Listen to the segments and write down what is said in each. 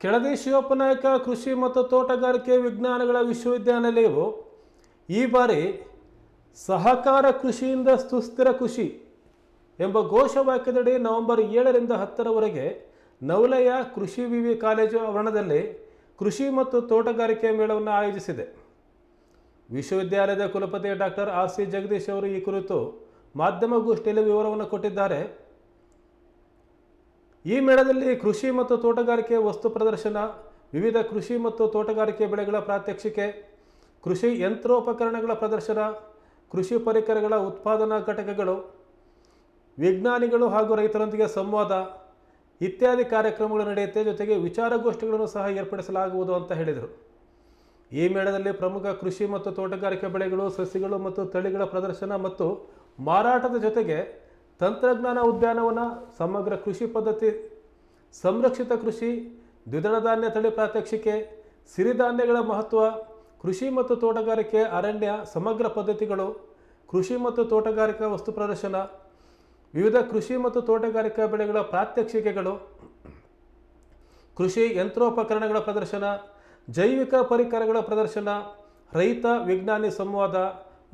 ಕೆಳದಿ ಶಿವಪ್ಪನಾಯಕ ಕೃಷಿ ಮತ್ತು ತೋಟಗಾರಿಕೆ ವಿಜ್ಞಾನಗಳ ವಿಶ್ವವಿದ್ಯಾನಿಲಯವು ಈ ಬಾರಿ ಸಹಕಾರ ಕೃಷಿಯಿಂದ ಸುಸ್ಥಿರ ಕೃಷಿ ಎಂಬ ಘೋಷವಾಕ್ಯದಡಿ ನವೆಂಬರ್ ಏಳರಿಂದ ಹತ್ತರವರೆಗೆ ನವಲಯ ಕೃಷಿ ವಿವಿ ಕಾಲೇಜು ಆವರಣದಲ್ಲಿ ಕೃಷಿ ಮತ್ತು ತೋಟಗಾರಿಕೆ ಮೇಳವನ್ನು ಆಯೋಜಿಸಿದೆ. ವಿಶ್ವವಿದ್ಯಾಲಯದ ಕುಲಪತಿ ಡಾಕ್ಟರ್ ಆರ್ ಸಿ ಜಗದೀಶ್ ಅವರು ಈ ಕುರಿತು ಮಾಧ್ಯಮಗೋಷ್ಠಿಯಲ್ಲಿ ವಿವರವನ್ನು ಕೊಟ್ಟಿದ್ದಾರೆ. ಈ ಮೇಳದಲ್ಲಿ ಕೃಷಿ ಮತ್ತು ತೋಟಗಾರಿಕೆ ವಸ್ತು ಪ್ರದರ್ಶನ, ವಿವಿಧ ಕೃಷಿ ಮತ್ತು ತೋಟಗಾರಿಕೆ ಬೆಳೆಗಳ ಪ್ರಾತ್ಯಕ್ಷಿಕೆ, ಕೃಷಿ ಯಂತ್ರೋಪಕರಣಗಳ ಪ್ರದರ್ಶನ, ಕೃಷಿ ಪರಿಕರಗಳ ಉತ್ಪಾದನಾ ಘಟಕಗಳು, ವಿಜ್ಞಾನಿಗಳು ಹಾಗೂ ರೈತರೊಂದಿಗೆ ಸಂವಾದ ಇತ್ಯಾದಿ ಕಾರ್ಯಕ್ರಮಗಳು ನಡೆಯುತ್ತೆ. ಜೊತೆಗೆ ವಿಚಾರಗೋಷ್ಠಿಗಳನ್ನು ಸಹ ಏರ್ಪಡಿಸಲಾಗುವುದು ಅಂತ ಹೇಳಿದರು. ಈ ಮೇಳದಲ್ಲಿ ಪ್ರಮುಖ ಕೃಷಿ ಮತ್ತು ತೋಟಗಾರಿಕೆ ಬೆಳೆಗಳು, ಸಸಿಗಳು ಮತ್ತು ತಳಿಗಳ ಪ್ರದರ್ಶನ ಮತ್ತು ಮಾರಾಟದ ಜೊತೆಗೆ ತಂತ್ರಜ್ಞಾನ ಉದ್ಯಾನವನ ಸಮಗ್ರ ಕೃಷಿ ಪದ್ಧತಿ, ಸಂರಕ್ಷಿತ ಕೃಷಿ, ದ್ವಿದಳ ಧಾನ್ಯ ತಳಿ ಪ್ರಾತ್ಯಕ್ಷಿಕೆ, ಸಿರಿಧಾನ್ಯಗಳ ಮಹತ್ವ, ಕೃಷಿ ಮತ್ತು ತೋಟಗಾರಿಕೆ ಅರಣ್ಯ ಸಮಗ್ರ ಪದ್ಧತಿಗಳು, ಕೃಷಿ ಮತ್ತು ತೋಟಗಾರಿಕಾ ವಸ್ತು ಪ್ರದರ್ಶನ, ವಿವಿಧ ಕೃಷಿ ಮತ್ತು ತೋಟಗಾರಿಕಾ ಬೆಳೆಗಳ ಪ್ರಾತ್ಯಕ್ಷಿಕೆಗಳು, ಕೃಷಿ ಯಂತ್ರೋಪಕರಣಗಳ ಪ್ರದರ್ಶನ, ಜೈವಿಕ ಪರಿಕರಗಳ ಪ್ರದರ್ಶನ, ರೈತ ವಿಜ್ಞಾನಿ ಸಂವಾದ,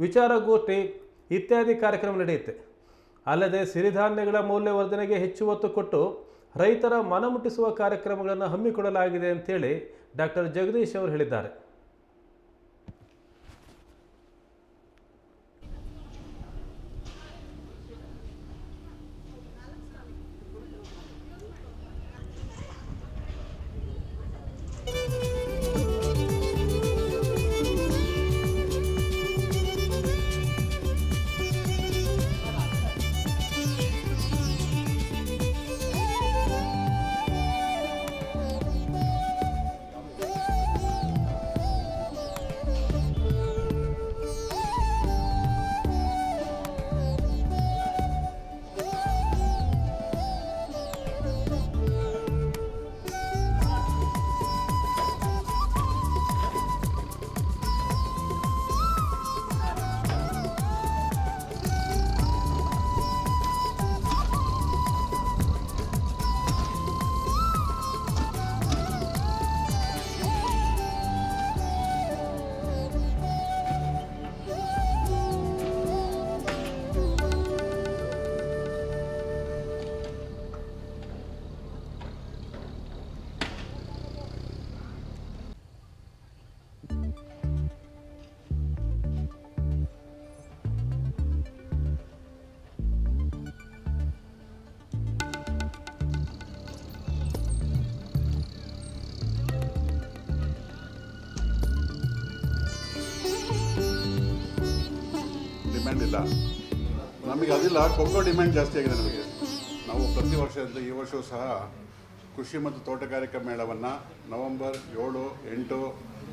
ವಿಚಾರಗೋಷ್ಠಿ ಇತ್ಯಾದಿ ಕಾರ್ಯಕ್ರಮ ನಡೆಯುತ್ತೆ. ಅಲ್ಲದೆ ಸಿರಿಧಾನ್ಯಗಳ ಮೌಲ್ಯವರ್ಧನೆಗೆ ಹೆಚ್ಚು ಒತ್ತು ಕೊಟ್ಟು ರೈತರ ಮನಮುಟ್ಟಿಸುವ ಕಾರ್ಯಕ್ರಮಗಳನ್ನು ಹಮ್ಮಿಕೊಳ್ಳಲಾಗಿದೆ ಅಂತೇಳಿ ಡಾಕ್ಟರ್ ಜಗದೀಶ್ ಅವರು ಹೇಳಿದ್ದಾರೆ. ಇಲ್ಲ. ನಮಗೆ ಅದಿಲ್ಲ, ಕೊಕ್ಕೋ ಡಿಮ್ಯಾಂಡ್ ಜಾಸ್ತಿ ಆಗಿದೆ ನಮಗೆ. ನಾವು ಪ್ರತಿ ವರ್ಷದಿಂದ ಈ ವರ್ಷವೂ ಸಹ ಕೃಷಿ ಮತ್ತು ತೋಟಗಾರಿಕಾ ಮೇಳವನ್ನು ನವೆಂಬರ್ ಏಳು, ಎಂಟು,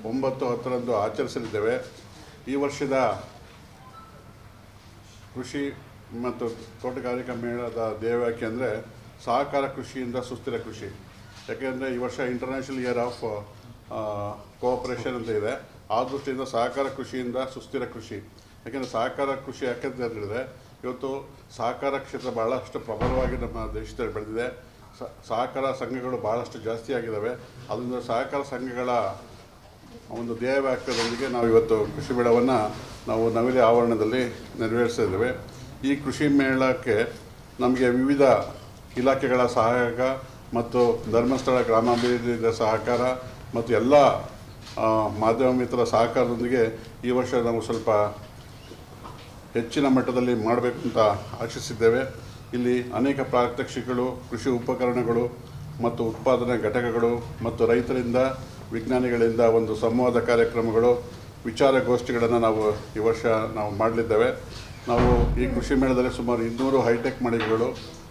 ಒಂಬತ್ತು, ಹತ್ತರಂದು ಆಚರಿಸಲಿದ್ದೇವೆ. ಈ ವರ್ಷದ ಕೃಷಿ ಮತ್ತು ತೋಟಗಾರಿಕಾ ಮೇಳದ ಧ್ಯೇಯವಾಕ್ಯ ಅಂದರೆ ಸಹಕಾರ ಕೃಷಿಯಿಂದ ಸುಸ್ಥಿರ ಕೃಷಿ. ಯಾಕೆಂದರೆ ಈ ವರ್ಷ ಇಂಟರ್ನ್ಯಾಷನಲ್ ಇಯರ್ ಆಫ್ ಕೋಆಪರೇಷನ್ ಅಂತ ಇದೆ. ಆ ದೃಷ್ಟಿಯಿಂದ ಸಹಕಾರ ಕೃಷಿಯಿಂದ ಸುಸ್ಥಿರ ಕೃಷಿ. ಯಾಕೆಂದರೆ ಸಹಕಾರ ಕೃಷಿ ಯಾಕೆಂತ ಹೇಳಿದ್ರೆ ಇವತ್ತು ಸಹಕಾರ ಕ್ಷೇತ್ರ ಭಾಳಷ್ಟು ಪ್ರಬಲವಾಗಿ ನಮ್ಮ ದೇಶದಲ್ಲಿ ಬೆಳೆದಿದೆ. ಸಹಕಾರ ಸಂಘಗಳು ಭಾಳಷ್ಟು ಜಾಸ್ತಿ ಆಗಿದ್ದಾವೆ ಅದರಿಂದ ಸಹಕಾರ ಸಂಘಗಳ ಒಂದು ಧ್ಯೇಯವಾಕ್ಯದೊಂದಿಗೆ ನಾವು ಇವತ್ತು ಕೃಷಿ ಮೇಳವನ್ನು ನಾವು ನವಿಲೆ ಆವರಣದಲ್ಲಿ ನೆರವೇರಿಸ್ತಾ ಇದ್ದೇವೆ. ಈ ಕೃಷಿ ಮೇಳಕ್ಕೆ ನಮಗೆ ವಿವಿಧ ಇಲಾಖೆಗಳ ಸಹಾಯಕ ಮತ್ತು ಧರ್ಮಸ್ಥಳ ಗ್ರಾಮಾಭಿವೃದ್ಧಿ ಸಹಕಾರ ಮತ್ತು ಎಲ್ಲ ಮಾಧ್ಯಮ ಮಿತ್ರ ಸಹಕಾರದೊಂದಿಗೆ ಈ ವರ್ಷ ನಾವು ಸ್ವಲ್ಪ ಹೆಚ್ಚಿನ ಮಟ್ಟದಲ್ಲಿ ಮಾಡಬೇಕು ಅಂತ ಆಶಿಸಿದ್ದೇವೆ. ಇಲ್ಲಿ ಅನೇಕ ಪ್ರಾತ್ಯಕ್ಷಿಕಗಳು, ಕೃಷಿ ಉಪಕರಣಗಳು ಮತ್ತು ಉತ್ಪಾದನಾ ಘಟಕಗಳು ಮತ್ತು ರೈತರಿಂದ, ವಿಜ್ಞಾನಿಗಳಿಂದ ಒಂದು ಸಂವಾದ ಕಾರ್ಯಕ್ರಮಗಳು, ವಿಚಾರಗೋಷ್ಠಿಗಳನ್ನು ನಾವು ಈ ವರ್ಷ ನಾವು ಮಾಡಲಿದ್ದೇವೆ. ನಾವು ಈ ಕೃಷಿ ಮೇಳದಲ್ಲಿ ಸುಮಾರು ಇನ್ನೂರು ಹೈಟೆಕ್ ಮಳಿಗೆಗಳು,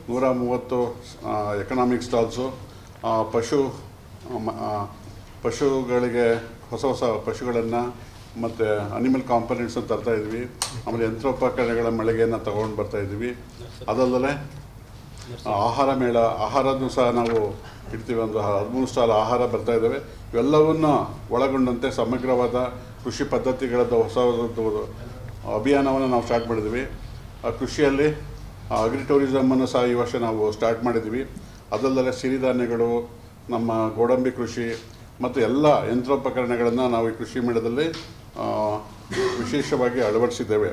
ನೂರ ಮೂವತ್ತು ಎಕನಾಮಿಕ್ ಸ್ಟಾಲ್ಸು ಪಶು ಪಶುಗಳಿಗೆ, ಹೊಸ ಹೊಸ ಪಶುಗಳನ್ನು ಮತ್ತು ಅನಿಮಲ್ ಕಾಂಪೊನೆಂಟ್ಸನ್ನು ತರ್ತಾ ಇದ್ವಿ. ಆಮೇಲೆ ಯಂತ್ರೋಪಕರಣಗಳ ಮಳಿಗೆಯನ್ನು ತಗೊಂಡು ಬರ್ತಾ ಇದ್ವಿ. ಅದಲ್ಲದೆ ಆಹಾರ ಮೇಳ, ಆಹಾರದ್ದು ಸಹ ನಾವು ಇಡ್ತೀವಿ ಒಂದು ಹದಿಮೂರು ಸ್ಟಾಲ್ ಆಹಾರ ಬರ್ತಾ ಇದ್ದಾವೆ. ಇವೆಲ್ಲವನ್ನು ಒಳಗೊಂಡಂತೆ ಸಮಗ್ರವಾದ ಕೃಷಿ ಪದ್ಧತಿಗಳದ್ದು ಹೊಸ ಅಭಿಯಾನವನ್ನು ನಾವು ಸ್ಟಾರ್ಟ್ ಮಾಡಿದ್ವಿ. ಆ, ಕೃಷಿಯಲ್ಲಿ ಅಗ್ರಿ ಟೂರಿಸಮನ್ನು ಸಹ ಈ ವರ್ಷ ನಾವು ಸ್ಟಾರ್ಟ್ ಮಾಡಿದ್ವಿ. ಅದಲ್ಲದೆ ಸಿರಿಧಾನ್ಯಗಳು, ನಮ್ಮ ಗೋಡಂಬಿ ಕೃಷಿ, ಮತ್ತು ಎಲ್ಲ ಯಂತ್ರೋಪಕರಣಗಳನ್ನು ನಾವು ಈ ಕೃಷಿ ಮೇಳದಲ್ಲಿ ವಿಶೇಷವಾಗಿ ಅಳವಡಿಸಿದ್ದೇವೆ.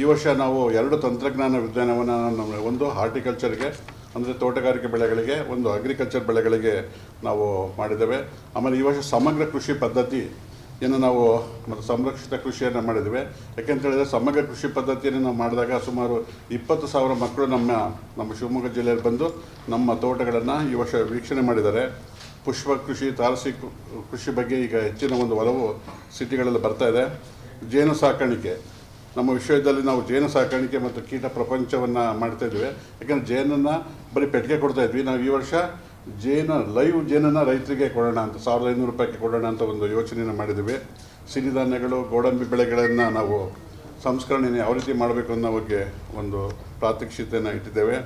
ಈ ವರ್ಷ ನಾವು ಎರಡು ತಂತ್ರಜ್ಞಾನ ವಿಜ್ಞಾನವನ್ನು ನಮ್ಮ ಒಂದು ಹಾರ್ಟಿಕಲ್ಚರ್ಗೆ, ಅಂದರೆ ತೋಟಗಾರಿಕೆ ಬೆಳೆಗಳಿಗೆ, ಒಂದು ಅಗ್ರಿಕಲ್ಚರ್ ಬೆಳೆಗಳಿಗೆ ನಾವು ಮಾಡಿದ್ದೇವೆ. ಆಮೇಲೆ ಈ ವರ್ಷ ಸಮಗ್ರ ಕೃಷಿ ಪದ್ಧತಿ ಏನು ನಾವು ಮತ್ತು ಸಂರಕ್ಷಿತ ಕೃಷಿಯನ್ನು ಮಾಡಿದ್ದೇವೆ. ಹೇಳಿದ್ರೆ ಸಮಗ್ರ ಕೃಷಿ ಪದ್ಧತಿಯನ್ನು ನಾವು ಮಾಡಿದಾಗ ಸುಮಾರು ಇಪ್ಪತ್ತು ಸಾವಿರ ಮಕ್ಕಳು ನಮ್ಮ ನಮ್ಮ ಶಿವಮೊಗ್ಗ ಜಿಲ್ಲೆಯಲ್ಲಿ ಬಂದು ನಮ್ಮ ತೋಟಗಳನ್ನು ಈ ವರ್ಷ ವೀಕ್ಷಣೆ ಮಾಡಿದ್ದಾರೆ. ಪುಷ್ಪ ಕೃಷಿ, ತಾರಸಿ ಕೃಷಿ ಬಗ್ಗೆ ಈಗ ಹೆಚ್ಚಿನ ಒಂದು ಒಲವು ಸಿಟಿಗಳಲ್ಲಿ ಬರ್ತಾ ಇದೆ. ಜೇನು ಸಾಕಾಣಿಕೆ. ನಮ್ಮ ವಿಶ್ವದಲ್ಲಿ ನಾವು ಜೇನು ಸಾಕಾಣಿಕೆ ಮತ್ತು ಕೀಟ ಪ್ರಪಂಚವನ್ನು ಮಾಡ್ತಾ ಇದ್ವಿ ಯಾಕಂದರೆ ಜೇನನ್ನು ಬರೀ ಪೆಟ್ಟಿಗೆ ಕೊಡ್ತಾ ಇದ್ವಿ. ನಾವು ಈ ವರ್ಷ ಜೇನು, ಲೈವ್ ಜೇನನ್ನು ರೈತರಿಗೆ ಕೊಡೋಣ ಅಂತ, ಸಾವಿರದ ಐನೂರು ರೂಪಾಯಿಗೆ ಕೊಡೋಣ ಅಂತ ಒಂದು ಯೋಚನೆಯನ್ನು ಮಾಡಿದ್ವಿ ಸಿರಿಧಾನ್ಯಗಳು ಗೋಡಂಬಿ ಬೆಳೆಗಳನ್ನು ನಾವು ಸಂಸ್ಕರಣೆ ಯಾವ ರೀತಿ ಮಾಡಬೇಕು ಅನ್ನೋ ಬಗ್ಗೆ ಒಂದು ಪ್ರಾತ್ಯಕ್ಷಿತೆಯನ್ನು ಇಟ್ಟಿದ್ದೇವೆ.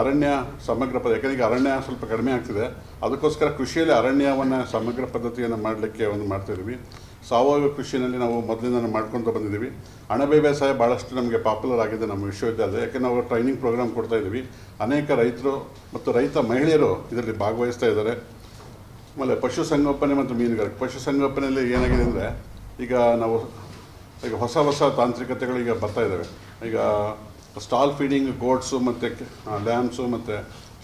ಅರಣ್ಯ ಸಮಗ್ರ ಪದ್ಧತಿ, ಯಾಕಂದ್ರೆ ಅರಣ್ಯ ಸ್ವಲ್ಪ ಕಡಿಮೆ ಆಗ್ತಿದೆ. ಅದಕ್ಕೋಸ್ಕರ ಕೃಷಿಯಲ್ಲಿ ಅರಣ್ಯವನ್ನು ಸಮಗ್ರ ಪದ್ಧತಿಯನ್ನು ಮಾಡಲಿಕ್ಕೆ ಒಂದು ಮಾಡ್ತಾಯಿದ್ದೀವಿ ಸಾವಯವ ಕೃಷಿಯಲ್ಲಿ ನಾವು ಮೊದಲಿಂದ ಮಾಡ್ಕೊತ ಬಂದಿದ್ದೀವಿ. ಅಣಬೆ ಬೇಸಾಯ ಭಾಳಷ್ಟು ನಮಗೆ ಪಾಪ್ಯುಲರ್ ಆಗಿದೆ ನಮ್ಮ ವಿಶ್ವವಿದ್ಯಾಲಯ. ಯಾಕೆ ನಾವು ಟ್ರೈನಿಂಗ್ ಪ್ರೋಗ್ರಾಮ್ ಕೊಡ್ತಾ ಇದ್ದೀವಿ. ಅನೇಕ ರೈತರು ಮತ್ತು ರೈತ ಮಹಿಳೆಯರು ಇದರಲ್ಲಿ ಭಾಗವಹಿಸ್ತಾ ಇದ್ದಾರೆ. ಆಮೇಲೆ ಪಶುಸಂಗೋಪನೆ ಮತ್ತು ಮೀನುಗಾರಿಕೆ. ಪಶುಸಂಗೋಪನೆಯಲ್ಲಿ ಏನಾಗಿದೆ ಅಂದರೆ ಈಗ ನಾವು ಈಗ ಹೊಸ ಹೊಸ ತಾಂತ್ರಿಕತೆಗಳು ಈಗ ಬರ್ತಾ ಇದ್ದಾವೆ. ಈಗ ಸ್ಟಾಲ್ ಫೀಡಿಂಗ್ ಗೋಡ್ಸು ಮತ್ತು ಲ್ಯಾಮ್ಸು ಮತ್ತು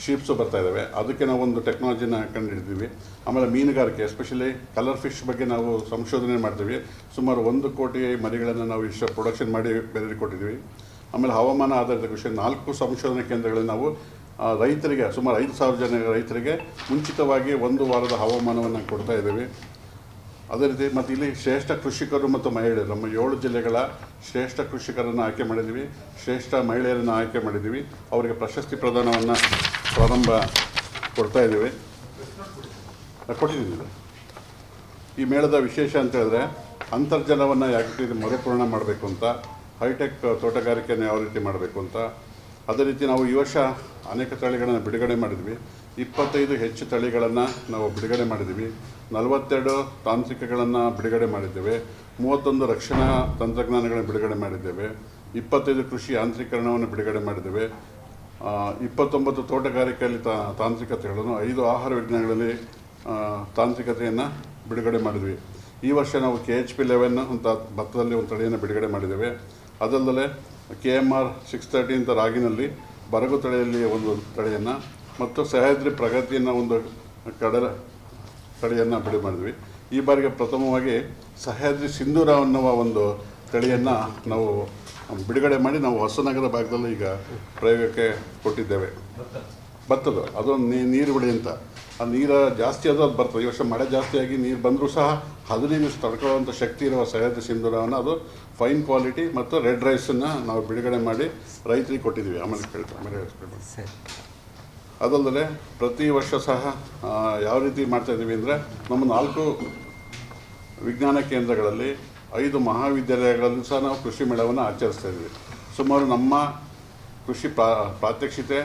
ಶೀಪ್ಸು ಬರ್ತಾ ಇದ್ದಾವೆ ಅದಕ್ಕೆ ನಾವು ಒಂದು ಟೆಕ್ನಾಲಜಿನ ಕಂಡುಹಿಡಿದೀವಿ. ಆಮೇಲೆ ಮೀನುಗಾರಿಕೆ, ಎಸ್ಪೆಷಲಿ ಕಲರ್ ಫಿಶ್ ಬಗ್ಗೆ ನಾವು ಸಂಶೋಧನೆ ಮಾಡ್ತೀವಿ. ಸುಮಾರು ಒಂದು ಕೋಟಿ ಮರಿಗಳನ್ನು ನಾವು ಇಷ್ಟು ಪ್ರೊಡಕ್ಷನ್ ಮಾಡಿ ಬೇರೆ ಕೊಟ್ಟಿದ್ದೀವಿ ಆಮೇಲೆ ಹವಾಮಾನ ಆಧಾರಿತ ಕೃಷಿ, ನಾಲ್ಕು ಸಂಶೋಧನಾ ಕೇಂದ್ರಗಳಲ್ಲಿ ನಾವು ರೈತರಿಗೆ, ಸುಮಾರು ಐದು ಸಾವಿರ ಜನ ರೈತರಿಗೆ ಮುಂಚಿತವಾಗಿ ಒಂದು ವಾರದ ಹವಾಮಾನವನ್ನು ಕೊಡ್ತಾ ಇದ್ದೀವಿ. ಅದೇ ರೀತಿ ಮತ್ತು ಇಲ್ಲಿ ಶ್ರೇಷ್ಠ ಕೃಷಿಕರು ಮತ್ತು ಮಹಿಳೆಯರು, ನಮ್ಮ ಏಳು ಜಿಲ್ಲೆಗಳ ಶ್ರೇಷ್ಠ ಕೃಷಿಕರನ್ನು ಆಯ್ಕೆ ಮಾಡಿದ್ದೀವಿ, ಶ್ರೇಷ್ಠ ಮಹಿಳೆಯರನ್ನು ಆಯ್ಕೆ ಮಾಡಿದ್ದೀವಿ. ಅವರಿಗೆ ಪ್ರಶಸ್ತಿ ಪ್ರದಾನವನ್ನು ಪ್ರಾರಂಭ ಕೊಡ್ತಾ ಇದ್ದೀವಿ. ಕೊಟ್ಟಿದ್ದೀವಿ ಈ ಮೇಳದ ವಿಶೇಷ ಅಂತ ಹೇಳಿದ್ರೆ ಅಂತರ್ಜಲವನ್ನು ಯಾವ ರೀತಿ ಮರುಪೂರ್ಣ ಮಾಡಬೇಕು ಅಂತ, ಹೈಟೆಕ್ ತೋಟಗಾರಿಕೆಯನ್ನು ಯಾವ ರೀತಿ ಮಾಡಬೇಕು ಅಂತ. ಅದೇ ರೀತಿ ನಾವು ಈ ವರ್ಷ ಅನೇಕ ತಳಿಗಳನ್ನು ಬಿಡುಗಡೆ ಮಾಡಿದ್ವಿ. ಇಪ್ಪತ್ತೈದು ಹೆಚ್ಚು ತಳಿಗಳನ್ನು ನಾವು ಬಿಡುಗಡೆ ಮಾಡಿದ್ವಿ. ನಲವತ್ತೆರಡು ತಾಂತ್ರಿಕಗಳನ್ನು ಬಿಡುಗಡೆ ಮಾಡಿದ್ದೇವೆ. ಮೂವತ್ತೊಂದು ರಕ್ಷಣಾ ತಂತ್ರಜ್ಞಾನಗಳನ್ನು ಬಿಡುಗಡೆ ಮಾಡಿದ್ದೇವೆ. ಇಪ್ಪತ್ತೈದು ಕೃಷಿ ಯಾಂತ್ರೀಕರಣವನ್ನು ಬಿಡುಗಡೆ ಮಾಡಿದ್ದೇವೆ. ಇಪ್ಪತ್ತೊಂಬತ್ತು ತೋಟಗಾರಿಕೆಯಲ್ಲಿ ತಾ, ತಾಂತ್ರಿಕತೆಗಳನ್ನು, ಐದು ಆಹಾರ ವಿಜ್ಞಾನಗಳಲ್ಲಿ ತಾಂತ್ರಿಕತೆಯನ್ನು ಬಿಡುಗಡೆ ಮಾಡಿದ್ವಿ. ಈ ವರ್ಷ ನಾವು ಕೆ ಎಚ್ ಪಿ ಲೆವೆನ್ ಅಂತ ಭತ್ತದಲ್ಲಿ ಒಂದು ತಳಿಯನ್ನು ಬಿಡುಗಡೆ ಮಾಡಿದ್ದೇವೆ. ಅದಲ್ಲದೆ K M R six thirty ಅಂತ ರಾಗಿನಲ್ಲಿ ಬರಗು ತಳಿಯಲ್ಲಿ ಒಂದು ತಳಿಯನ್ನು ಮತ್ತು ಸಹ್ಯಾದ್ರಿ ಪ್ರಗತಿಯನ್ನು ಒಂದು ಕಡಲ ತಳಿಯನ್ನು ಬಿಡುಗಡೆ ಮಾಡಿದ್ವಿ. ಈ ಬಾರಿಗೆ ಪ್ರಥಮವಾಗಿ ಸಹ್ಯಾದ್ರಿ ಸಿಂಧೂರ ಅನ್ನುವ ಒಂದು ತಳಿಯನ್ನು ನಾವು ಬಿಡುಗಡೆ ಮಾಡಿ ನಾವು ಹೊಸನಗರ ಭಾಗದಲ್ಲಿ ಈಗ ಪ್ರಯೋಗಕ್ಕೆ ಕೊಟ್ಟಿದ್ದೇವೆ. ಬರ್ತದೆ? ಅದೊಂದು ನೀರು ಬಿಡಿ ಅಂತ. ಆ ನೀರು ಜಾಸ್ತಿ ಅದು ಅದು ಬರ್ತದೆ. ಈ ವರ್ಷ ಮಳೆ ಜಾಸ್ತಿಯಾಗಿ ನೀರು ಬಂದರೂ ಸಹ ಹದಿನೈದು ನಿಮಿಷ ತಡ್ಕೊಳ್ಳುವಂಥ ಶಕ್ತಿ ಇರುವ ಸಹ್ಯಾದ್ರಿ ಸಿಂಧೂರವನ್ನು ಅದು ಫೈನ್ ಕ್ವಾಲಿಟಿ ಮತ್ತು ರೆಡ್ ರೈಸನ್ನು ನಾವು ಬಿಡುಗಡೆ ಮಾಡಿ ರೈತರಿಗೆ ಕೊಟ್ಟಿದ್ದೀವಿ. ಆಮೇಲೆ ಕೇಳ್ತಾರೆ ಆಮೇಲೆ ಅದಲ್ಲದೆ ಪ್ರತಿ ವರ್ಷ ಸಹ ಯಾವ ರೀತಿ ಮಾಡ್ತಾ ಇದ್ದೀವಿ ಅಂದರೆ ನಮ್ಮ ನಾಲ್ಕು ವಿಜ್ಞಾನ ಕೇಂದ್ರಗಳಲ್ಲಿ ಐದು ಮಹಾವಿದ್ಯಾಲಯಗಳಲ್ಲಿ ಸಹ ನಾವು ಕೃಷಿ ಮೇಳವನ್ನು ಆಚರಿಸ್ತಾ ಇದ್ದೀವಿ. ಸುಮಾರು ನಮ್ಮ ಕೃಷಿ ಪ್ರಾ, ಪ್ರಾತ್ಯಕ್ಷಿತೆ,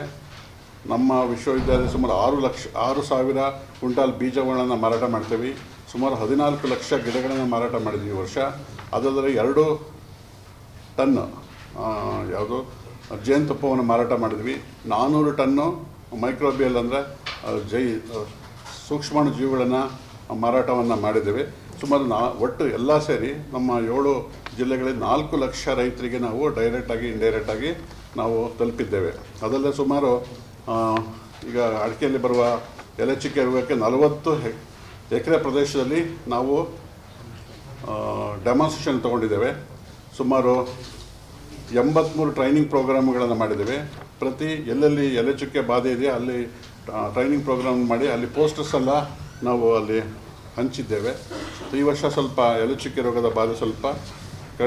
ನಮ್ಮ ವಿಶ್ವವಿದ್ಯಾಲಯ ಸುಮಾರು ಆರು ಲಕ್ಷ, ಆರು ಸಾವಿರ ಕ್ವಿಂಟಾಲ್ ಬೀಜಗಳನ್ನು ಮಾರಾಟ ಮಾಡ್ತೀವಿ. ಸುಮಾರು ಹದಿನಾಲ್ಕು ಲಕ್ಷ ಗಿಡಗಳನ್ನು ಮಾರಾಟ ಮಾಡಿದ್ವಿ ಈ ವರ್ಷ. ಅದಲ್ಲದೆ ಎರಡು ಟನ್ ಯಾವುದು ಜೇನುತುಪ್ಪವನ್ನು ಮಾರಾಟ ಮಾಡಿದ್ವಿ ನಾನ್ನೂರು ಟನ್ನು ಮೈಕ್ರೋಬಿಯಲ್ ಅಂದರೆ ಜೈ ಸೂಕ್ಷ್ಮಾಣು ಜೀವಿಗಳನ್ನು ಮಾರಾಟವನ್ನು ಮಾಡಿದ್ದೇವೆ. ಸುಮಾರು ನಾ, ಒಟ್ಟು ಎಲ್ಲ ಸೇರಿ ನಮ್ಮ ಏಳು ಜಿಲ್ಲೆಗಳಲ್ಲಿ ನಾಲ್ಕು ಲಕ್ಷ ರೈತರಿಗೆ ನಾವು ಡೈರೆಕ್ಟಾಗಿ ಇಂಡೈರೆಕ್ಟಾಗಿ ನಾವು ತಲುಪಿದ್ದೇವೆ. ಅದಲ್ಲದೆ ಸುಮಾರು ಈಗ ಅಡಿಕೆಯಲ್ಲಿ ಬರುವ ಎಲೆಚಿಕೆ ರೋಗಕ್ಕೆ ನಲವತ್ತು ಎಕರೆ ಪ್ರದೇಶದಲ್ಲಿ ನಾವು ಡೆಮಾನ್ಸ್ಟ್ರೇಷನ್ ತೊಗೊಂಡಿದ್ದೇವೆ. ಸುಮಾರು ಎಂಬತ್ತ್ಮೂರು ಟ್ರೈನಿಂಗ್ ಪ್ರೋಗ್ರಾಮ್ಗಳನ್ನು ಮಾಡಿದ್ದೇವೆ. ಪ್ರತಿ ಎಲ್ಲೆಲ್ಲಿ ಎಲೆ ಚುಕ್ಕೆ ಬಾಧೆ ಇದೆಯಾ ಅಲ್ಲಿ ಟ್ರೈನಿಂಗ್ ಪ್ರೋಗ್ರಾಮ್ ಮಾಡಿ ಅಲ್ಲಿ ಪೋಸ್ಟರ್ಸ್ ಎಲ್ಲ ನಾವು ಅಲ್ಲಿ ಹಂಚಿದ್ದೇವೆ. ಈ ವರ್ಷ ಸ್ವಲ್ಪ ಎಲೆ ಚುಕ್ಕೆ ರೋಗದ ಬಾಧೆ ಸ್ವಲ್ಪ